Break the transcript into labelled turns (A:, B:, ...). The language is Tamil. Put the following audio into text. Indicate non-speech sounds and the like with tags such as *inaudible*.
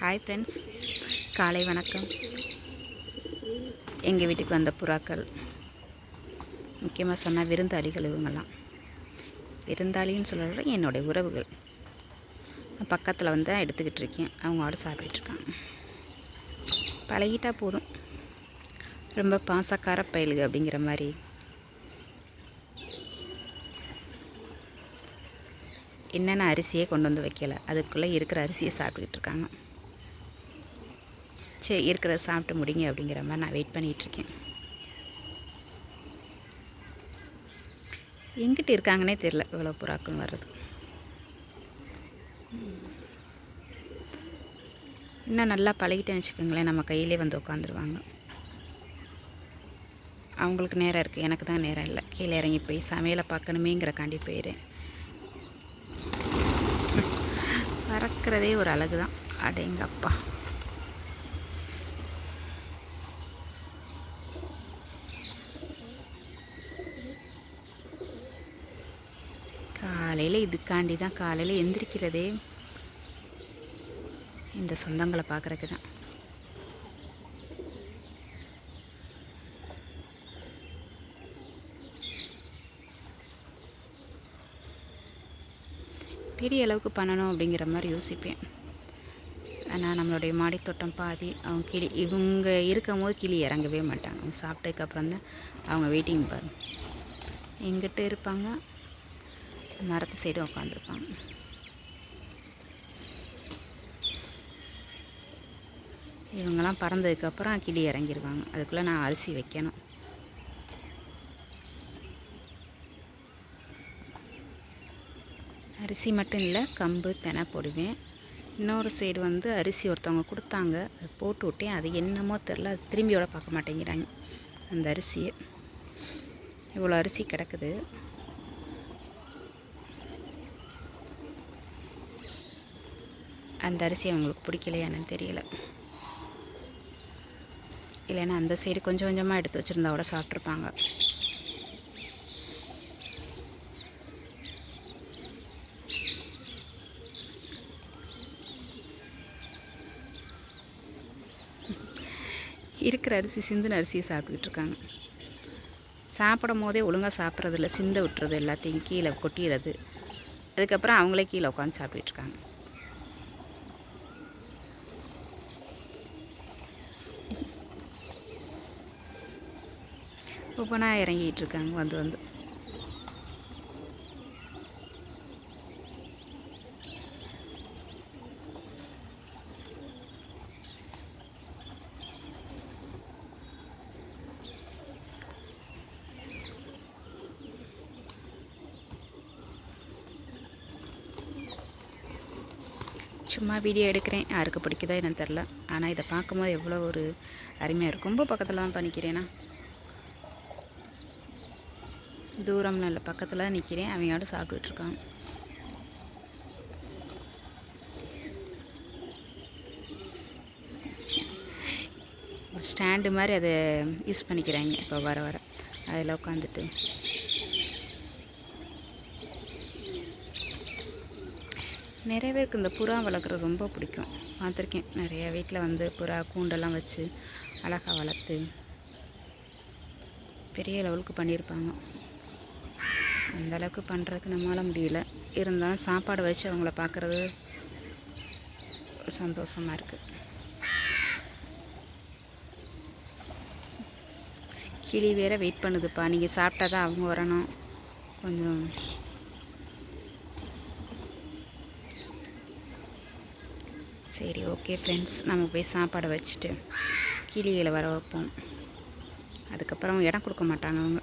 A: ஹாய் ஃப்ரெண்ட்ஸ் காலை வணக்கம். எங்கள் வீட்டுக்கு வந்த புறாக்கள். முக்கியமாக சொன்னால் விருந்தாளிகள் இவங்கெல்லாம். விருந்தாளின்னு சொல்கிற என்னுடைய உறவுகள். பக்கத்தில் வந்து தான் எடுத்துக்கிட்டு இருக்கேன். அவங்களோட சாப்பிட்டுட்ருக்காங்க பழகிட்டா போதும். ரொம்ப பாசக்கார பயலுக அப்படிங்கிற மாதிரி. என்னென்ன அரிசியே கொண்டு வந்து வைக்கலை? அதுக்குள்ளே இருக்கிற அரிசியை சாப்பிட்டுக்கிட்டு இருக்காங்க. சரி இருக்கிறத சாப்பிட்டு முடிங்க அப்படிங்கிற மாதிரி நான் வெயிட் பண்ணிகிட்ருக்கேன் எங்கிட்ட இருக்காங்கன்னே தெரில இவ்வளோ புறாக்கள் வர்றது. இன்னும் நல்லா பழகிட்டேன்னு வச்சுக்கோங்களேன் நம்ம கையிலே வந்து உட்காந்துருவாங்க. அவங்களுக்கு நேரம் இருக்குது எனக்கு தான் நேரம் இல்லை. கீழே இறங்கி போய் சமையலை பார்க்கணுமேங்கிறக்காண்டி போயிடுறேன். *laughs* பறக்கிறதே ஒரு அழகு தான் அடேங்கப்பா. காலையில் இதுக்காண்டி தான் காலையில் எந்திரிக்கிறதே இந்த சொந்தங்களை பார்க்குறக்கு தான் பெரிய அளவுக்கு பண்ணணும் அப்படிங்கிற மாதிரி யோசிப்பேன். ஆனால் நம்மளுடைய மாடித்தோட்டம் பாதி அவங்க கிளி இவங்க இருக்கும் போது கிளி இறங்கவே மாட்டாங்க. அவங்க சாப்பிட்டதுக்கப்புறம் தான் அவங்க வெயிட்டிங் பாரு. எங்கிட்ட இருப்பாங்க. மரத்து சைடும் உட்காந்துருப்பாங்க இவங்கெல்லாம் பறந்ததுக்கப்புறம் கிளி இறங்கிடுவாங்க அதுக்குள்ளே நான் அரிசி வைக்கணும். அரிசி மட்டும் இல்லை கம்பு தெனை போடுவேன். இன்னொரு சைடு வந்து அரிசி ஒருத்தவங்க கொடுத்தாங்க. அது போட்டு விட்டேன். அது என்னமோ தெரில. அது திரும்பியோட பார்க்க மாட்டேங்கிறாங்க அந்த அரிசியை. இவ்வளோ அரிசி கிடக்குது. அந்த அரிசி அவங்களுக்கு பிடிக்கலையான்னு தெரியல. இல்லைன்னா அந்த சைடு கொஞ்சம் கொஞ்சமாக எடுத்து வச்சுருந்தா கூட சாப்பிட்ருப்பாங்க. இருக்கிற அரிசி சிந்தின அரிசியை சாப்பிட்டுக்கிட்டு இருக்காங்க. சாப்பிடும் போதே ஒழுங்காக சாப்பிட்றதில்ல சிந்த விட்டுறது எல்லாத்தையும் கீழே கொட்டிடுறது அதுக்கப்புறம் அவங்களே கீழே உட்காந்து சாப்பிட்டுட்டு இருக்காங்க. ஒவ்வொன்றா இறங்கிட்டு இருக்காங்க வந்து வந்து. சும்மா வீடியோ எடுக்கிறேன். யாருக்கு பிடிக்குதோ என்னன்னு தெரில ஆனால் இதை பார்க்கும்போது எவ்வளோ ஒரு அருமையாக இருக்கும். ரொம்ப பக்கத்தில் தான் பண்ணிக்கிறேன்னா தூரம் நல்ல பக்கத்தில் நிற்கிறேன் அவங்களோட சாப்பிட்டுட்ருக்கான். ஒரு ஸ்டாண்டு மாதிரி அதை யூஸ் பண்ணிக்கிறாங்க. இப்போ வர வர. அதில் உட்காந்துட்டு. நிறைய பேருக்கு இந்த புறா வளர்க்குறது ரொம்ப பிடிக்கும். பார்த்துருக்கேன். நிறைய வீட்டில் வந்து புறா கூண்டெல்லாம் வச்சு அழகாக வளர்த்து பெரிய லெவலுக்கு பண்ணியிருப்பாங்க. அந்தளவுக்கு பண்ணுறதுக்கு நம்மளால் முடியல. இருந்தாலும் சாப்பாடு வச்சு அவங்கள பார்க்குறது சந்தோஷமாக இருக்குது கிளி வேற வெயிட் பண்ணுதுப்பா. நீங்கள் சாப்பிட்டா தான் அவங்க வரணும். கொஞ்சம் சரி ஓகே ஃப்ரெண்ட்ஸ் நம்ம போய் சாப்பாடை வச்சுட்டு கிளிகளை வர வைப்போம். அதுக்கப்புறம் இடம் கொடுக்க மாட்டாங்க அவங்க.